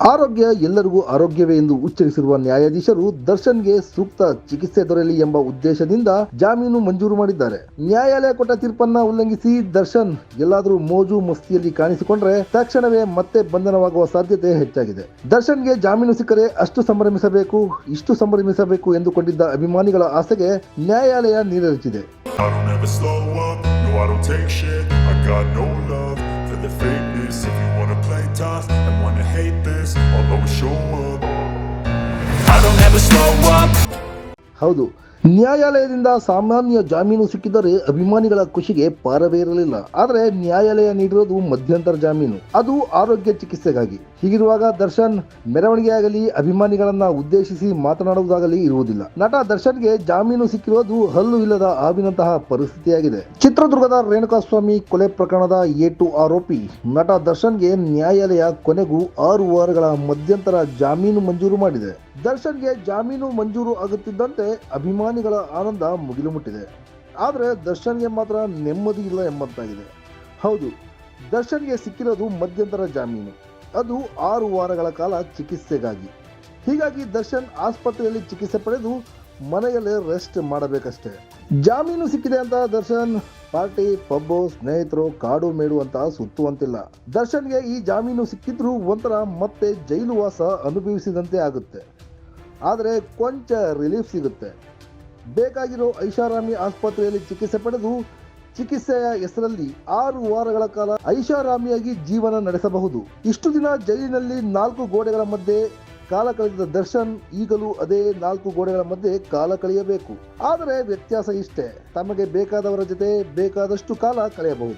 ಆರೋಗ್ಯ ಎಲ್ಲರಿಗೂ ಆರೋಗ್ಯವೇ ಎಂದು ಉಚ್ಚರಿಸಿರುವ ನ್ಯಾಯಾಧೀಶರು ದರ್ಶನ್ಗೆ ಸೂಕ್ತ ಚಿಕಿತ್ಸೆ ದೊರೆಯಲಿ ಎಂಬ ಉದ್ದೇಶದಿಂದ ಜಾಮೀನು ಮಂಜೂರು ಮಾಡಿದ್ದಾರೆ. ನ್ಯಾಯಾಲಯ ಕೊಟ್ಟ ತೀರ್ಪನ್ನ ಉಲ್ಲಂಘಿಸಿ ದರ್ಶನ್ ಎಲ್ಲಾದರೂ ಮೋಜು ಮಸ್ತಿಯಲ್ಲಿ ಕಾಣಿಸಿಕೊಂಡ್ರೆ ತಕ್ಷಣವೇ ಮತ್ತೆ ಬಂಧನವಾಗುವ ಸಾಧ್ಯತೆ ಹೆಚ್ಚಾಗಿದೆ. ದರ್ಶನ್ಗೆ ಜಾಮೀನು ಸಿಕ್ಕರೆ ಅಷ್ಟು ಸಂಭ್ರಮಿಸಬೇಕು, ಇಷ್ಟು ಸಂಭ್ರಮಿಸಬೇಕು ಎಂದುಕೊಂಡಿದ್ದ ಅಭಿಮಾನಿಗಳ ಆಸೆಗೆ ನ್ಯಾಯಾಲಯ tough How do? ಹೌದು ನ್ಯಾಯಾಲಯದಿಂದ ಸಾಮಾನ್ಯ ಜಾಮೀನು ಸಿಕ್ಕಿದರೆ ಅಭಿಮಾನಿಗಳ ಖುಷಿಗೆ ಪಾರವೇ ಇರಲಿಲ್ಲ ಆದರೆ ನ್ಯಾಯಾಲಯ ನೀಡಿರೋದು ಮಧ್ಯಂತರ ಜಾಮೀನು. ಅದು ಆರೋಗ್ಯ ಚಿಕಿತ್ಸೆಗಾಗಿ. ಹೀಗಿರುವಾಗ ದರ್ಶನ್ ಮೆರವಣಿಗೆ ಆಗಲಿ ಅಭಿಮಾನಿಗಳನ್ನ ಉದ್ದೇಶಿಸಿ ಮಾತನಾಡುವುದಾಗಲಿ ಇರುವುದಿಲ್ಲ. ನಟ ದರ್ಶನ್ಗೆ ಜಾಮೀನು ಸಿಕ್ಕಿರೋದು ಹಲ್ಲು ಇಲ್ಲದ ಹಾವಿನಂತಹ ಪರಿಸ್ಥಿತಿಯಾಗಿದೆ. ಚಿತ್ರದುರ್ಗದ ರೇಣುಕಾಸ್ವಾಮಿ ಕೊಲೆ ಪ್ರಕರಣದ ಏಟು ಆರೋಪಿ ನಟ ದರ್ಶನ್ಗೆ ನ್ಯಾಯಾಲಯ ಕೊನೆಗೂ ಆರು ವಾರಗಳ ಮಧ್ಯಂತರ ಜಾಮೀನು ಮಂಜೂರು ಮಾಡಿದೆ. ದರ್ಶನ್ಗೆ ಜಾಮೀನು ಮಂಜೂರು ಆಗುತ್ತಿದ್ದಂತೆ ಅಭಿಮಾನಿಗಳ ಆನಂದ ಮುಗಿಲು ಮುಟ್ಟಿದೆ. ಆದರೆ ದರ್ಶನ್ಗೆ ಮಾತ್ರ ನೆಮ್ಮದಿ ಇಲ್ಲ ಎಂಬಂತಾಗಿದೆ. ಹೌದು, ದರ್ಶನ್ಗೆ ಸಿಕ್ಕಿರೋದು ಮಧ್ಯಂತರ ಜಾಮೀನು. ಅದು ಆರು ವಾರಗಳ ಕಾಲ ಚಿಕಿತ್ಸೆಗಾಗಿ. ಹೀಗಾಗಿ ದರ್ಶನ್ ಆಸ್ಪತ್ರೆಯಲ್ಲಿ ಚಿಕಿತ್ಸೆ ಪಡೆದು ಮನೆಯಲ್ಲೇ ರೆಸ್ಟ್ ಮಾಡಬೇಕಷ್ಟೇ. ಜಾಮೀನು ಸಿಕ್ಕಿದೆ ಅಂತ ದರ್ಶನ್, ಪಾರ್ಟಿ, ಪಬ್ಬು, ಸ್ನೇಹಿತರು, ಕಾಡು ಮೇಡು ಅಂತ ಸುತ್ತುವಂತಿಲ್ಲ. ದರ್ಶನ್ಗೆ ಈ ಜಾಮೀನು ಸಿಕ್ಕಿದ್ರೂ ಒಂಥರ ಮತ್ತೆ ಜೈಲು ವಾಸ ಅನುಭವಿಸಿದಂತೆ ಆಗುತ್ತೆ. ಆದರೆ ಕೊಂಚ ರಿಲೀಫ್ ಸಿಗುತ್ತೆ. ಬೇಕಾಗಿರೋ ಐಷಾರಾಮಿ ಆಸ್ಪತ್ರೆಯಲ್ಲಿ ಚಿಕಿತ್ಸೆ ಪಡೆದು ಚಿಕಿತ್ಸೆಯ ಹೆಸರಲ್ಲಿ ಆರು ವಾರಗಳ ಕಾಲ ಐಷಾರಾಮಿಯಾಗಿ ಜೀವನ ನಡೆಸಬಹುದು. ಇಷ್ಟು ದಿನ ಜೈಲಿನಲ್ಲಿ ನಾಲ್ಕು ಗೋಡೆಗಳ ಮಧ್ಯೆ ಕಾಲ ಕಳೆದ ದರ್ಶನ್ ಈಗಲೂ ಅದೇ ನಾಲ್ಕು ಗೋಡೆಗಳ ಮಧ್ಯೆ ಕಾಲ ಕಳೆಯಬೇಕು. ಆದರೆ ವ್ಯತ್ಯಾಸ ಇಷ್ಟೇ. ತಮಗೆ ಬೇಕಾದವರ ಜೊತೆ ಬೇಕಾದಷ್ಟು ಕಾಲ ಕಳೆಯಬಹುದು.